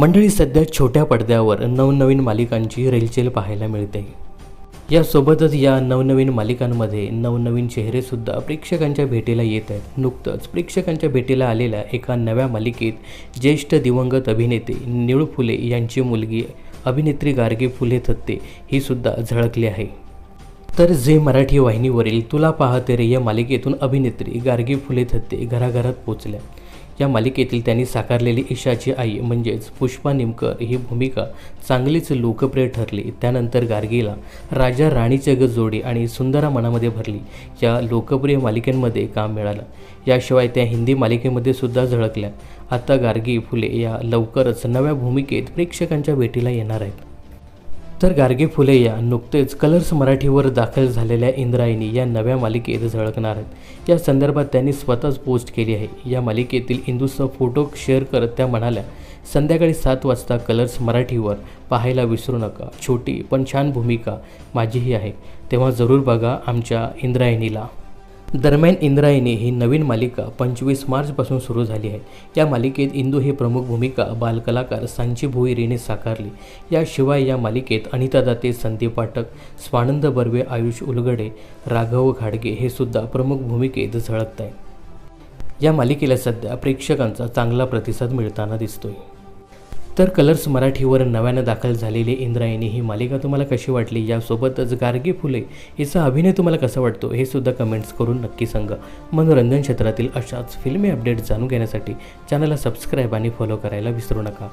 मंडळी सध्या छोट्या पडद्यावर नवनवीन मालिकांची रेलचेल पाहायला मिळते. यासोबतच या नवनवीन मालिकांमध्ये नवनवीन चेहरेसुद्धा प्रेक्षकांच्या भेटीला येत आहेत. नुकतंच प्रेक्षकांच्या भेटीला आलेल्या एका नव्या मालिकेत ज्येष्ठ दिवंगत अभिनेते निळू फुले यांची मुलगी अभिनेत्री गार्गी फुले थत्ते ही सुद्धा झळकली आहे. तर जे मराठी वाहिनीवरील तुला पाहते रे या मालिकेतून अभिनेत्री गार्गी फुले थत्ते घराघरात पोचल्या. या मालिकेतील त्यांनी साकारलेली ईशाची आई म्हणजेच पुष्पा निमकर ही भूमिका चांगलीच लोकप्रिय ठरली. त्यानंतर गार्गीला राजा राणीचे ग जोडी आणि सुंदरा मनामध्ये भरली. या लोकप्रिय मालिकेमध्ये काम मिळालं. याशिवाय त्या हिंदी मालिकेमध्ये सुद्धा झळकल्या. आता गार्गी फुले या लवकरच नव्या भूमिकेत प्रेक्षकांच्या भेटीला येणार आहेत. तर गार्गे फुले या नुकतेच कलर्स मराठीवर दाखल झालेल्या इंद्रायणी या नव्या मालिकेत झळकणार आहेत. या संदर्भात त्यांनी स्वतःच पोस्ट केली आहे. या मालिकेतील इंदूचा फोटो शेअर करत त्या म्हणाल्या संध्याकाळी सात वाजता कलर्स मराठीवर पाहायला विसरू नका. छोटी पण छान भूमिका माझीही आहे. तेव्हा जरूर बघा आमच्या इंद्रायणीला. दरम्यान इंद्रायणी ही नवीन मालिका पंचवीस मार्चपासून सुरू झाली आहे. या मालिकेत इंदू ही प्रमुख भूमिका बालकलाकार सांची भोईरीने साकारली. याशिवाय या मालिकेत अनिता दाते संदीप पाठक स्वानंद बर्वे आयुष उलगडे राघव घाडगे हे सुद्धा प्रमुख भूमिकेत झळकत आहे या मालिकेला सध्या प्रेक्षकांचा चांगला प्रतिसाद मिळताना दिसतोय. तर कलर्स मराठीवर नव्यानं दाखल झालेली इंद्रायणी ही मालिका तुम्हाला कशी वाटली? यासोबतच गार्गी फुले हिचा अभिनय तुम्हाला कसा वाटतो? हे सुद्धा कमेंट्स करून नक्की सांगा. मनोरंजन क्षेत्रातील अशाच फिल्मी अपडेट जाणून घेण्यासाठी चॅनलला सबस्क्राईब आणि फॉलो करायला विसरू नका.